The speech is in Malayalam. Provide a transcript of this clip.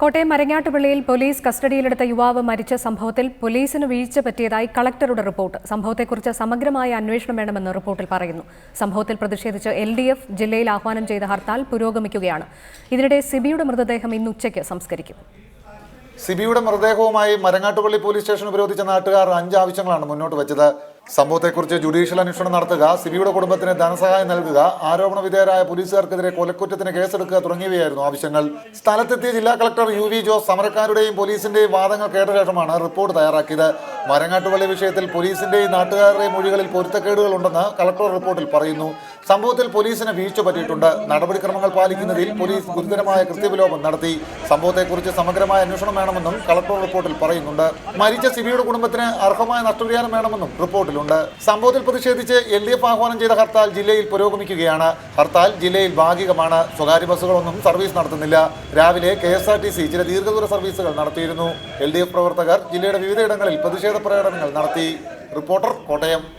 കോട്ടയം മരങ്ങാട്ടുപള്ളിയിൽ പോലീസ് കസ്റ്റഡിയിലെടുത്ത യുവാവ് മരിച്ച സംഭവത്തിൽ പോലീസിന് വീഴ്ച പറ്റിയതായി കളക്ടറുടെ റിപ്പോർട്ട്. സംഭവത്തെക്കുറിച്ച് സമഗ്രമായ അന്വേഷണം വേണമെന്ന് റിപ്പോർട്ടിൽ പറയുന്നു. സംഭവത്തിൽ പ്രതിഷേധിച്ച് എൽ ഡി എഫ് ജില്ലയിൽ ആഹ്വാനം ചെയ്ത ഹർത്താൽ പുരോഗമിക്കുകയാണ്. ഇതിനിടെ സിബിയുടെ മൃതദേഹം ഇന്ന് ഉച്ചയ്ക്ക് സംസ്കരിക്കും. സിബിയുടെ മൃതദേഹവുമായി മരങ്ങാട്ടുപള്ളി പോലീസ് സ്റ്റേഷൻ ഉപരോധിച്ച നാട്ടുകാർ അഞ്ച് ആവശ്യങ്ങളാണ് മുന്നോട്ട് വെച്ചത്. സംഭവത്തെക്കുറിച്ച് ജുഡീഷ്യൽ അന്വേഷണം നടത്തുക സിബിയുടെ കുടുംബത്തിന് ധനസഹായം നൽകുക ആരോപണ വിധേയരായ പോലീസുകാർക്കെതിരെ കൊലക്കുറ്റത്തിന് കേസെടുക്കുക തുടങ്ങിയവയായിരുന്നു ആവശ്യങ്ങൾ. സ്ഥലത്തെത്തിയ ജില്ലാ കളക്ടർ യു വി ജോസ് സമരക്കാരുടെയും പോലീസിന്റെയും വാദങ്ങൾ കേട്ട ശേഷമാണ് റിപ്പോർട്ട് തയ്യാറാക്കിയത്. മരങ്ങാട്ടുപള്ളി വിഷയത്തിൽ പോലീസിന്റെയും നാട്ടുകാരുടെയും മൊഴികളിൽ പൊരുത്തക്കേടുകൾ ഉണ്ടെന്ന് കളക്ടർ റിപ്പോർട്ടിൽ പറയുന്നു. സംഭവത്തിൽ പോലീസിന് വീഴ്ച പറ്റിയിട്ടുണ്ട്. നടപടിക്രമങ്ങൾ പാലിക്കുന്നതിൽ പോലീസ് ഗുരുതരമായ കൃത്യവിലോപം നടത്തി. സംഭവത്തെക്കുറിച്ച് സമഗ്രമായ അന്വേഷണം വേണമെന്നും കളക്ടർ റിപ്പോർട്ടിൽ പറയുന്നുണ്ട്. മരിച്ച സിബിയുടെ കുടുംബത്തിന് അർഹമായ നഷ്ടപരിഹാരം വേണമെന്നും റിപ്പോർട്ടിലുണ്ട്. സംഭവത്തിൽ പ്രതിഷേധിച്ച് എൽ ഡി എഫ് ആഹ്വാനം ചെയ്ത ഹർത്താൽ ജില്ലയിൽ പുരോഗമിക്കുകയാണ്. ഹർത്താൽ ജില്ലയിൽ ഭാഗികമാണ്. സ്വകാര്യ ബസ്സുകളൊന്നും സർവീസ് നടത്തുന്നില്ല. രാവിലെ K S R T C ചില ദീർഘദൂര സർവീസുകൾ നടത്തിയിരുന്നു. എൽ ഡി എഫ് പ്രവർത്തകർ ജില്ലയുടെ വിവിധയിടങ്ങളിൽ പ്രതിഷേധ പ്രകടനങ്ങൾ നടത്തി. റിപ്പോർട്ടർ കോട്ടയം.